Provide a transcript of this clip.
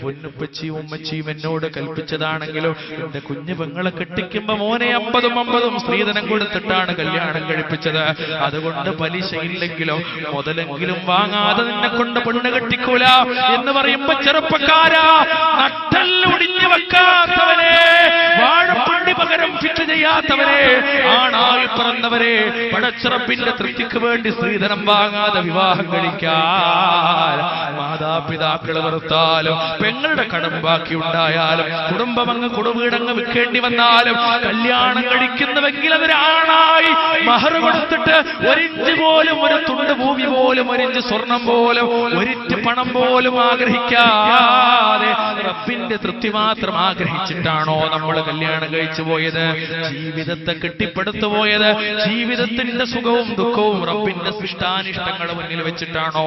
പൊന്നുപ്പച്ചിയും ഉമ്മച്ചിയും എന്നോട് കൽപ്പിച്ചതാണെങ്കിലും എന്റെ കുഞ്ഞു പെങ്ങളെ കെട്ടിക്കുമ്പോ മോനെ അമ്പതും അമ്പതും സ്ത്രീധനം കൊടുത്തിട്ടാണ് കല്യാണം കഴിപ്പിച്ചത്. അതുകൊണ്ട് പലിശയില്ലെങ്കിലും മുതലെങ്കിലും വാങ്ങാതെ നിന്നെ കൊണ്ട് പെണ്ണ് കെട്ടിക്കൂല എന്ന് പറയുമ്പോ ചെറുപ്പക്കാരാ. നട്ടല്ലൊടിഞ്ഞു വെക്കാത്തവനെ വാഴപ്പള്ളി പകരം ഫിറ്റ് ചെയ്യാത്തവരെ ആണായി പറന്നവരെ പടച്ചിറപ്പിന്റെ തൃപ്തിക്ക് വേണ്ടി സ്ത്രീധനം വാങ്ങാതെ വിവാഹം കഴിക്കാൻ മാതാപിതാക്കൾ വെറുത്താലും പെങ്ങളുടെ കടം ബാക്കി ഉണ്ടായാലും കുടുംബം അങ്ങ് കുടുംബീടങ്ങ് വിൽക്കേണ്ടി വന്നാലും കല്യാണം കഴിക്കുന്നുവെങ്കിൽ അവരാണായി മഹർ കൊടുത്തിട്ട് ഒരിഞ്ച് പോലും ഒരു തുണ്ട് ഭൂമി പോലും ഒരിഞ്ച് സ്വർണം പോലും ഒരിറ്റ് പണം പോലും ആഗ്രഹിക്കാതെ റബ്ബിന്റെ തൃപ്തി മാത്രം ആഗ്രഹിച്ചിട്ടാണോ നമ്മൾ കല്യാണം കഴിച്ചു പോയത്? ജീവിതത്തെ കെട്ടിപ്പടുത്തു പോയത് ജീവിതത്തിന്റെ സുഖവും ദുഃഖവും റബ്ബിന്റെ സൃഷ്ടാനിഷ്ടങ്ങൾ മുന്നിൽ വെച്ചിട്ടാണോ?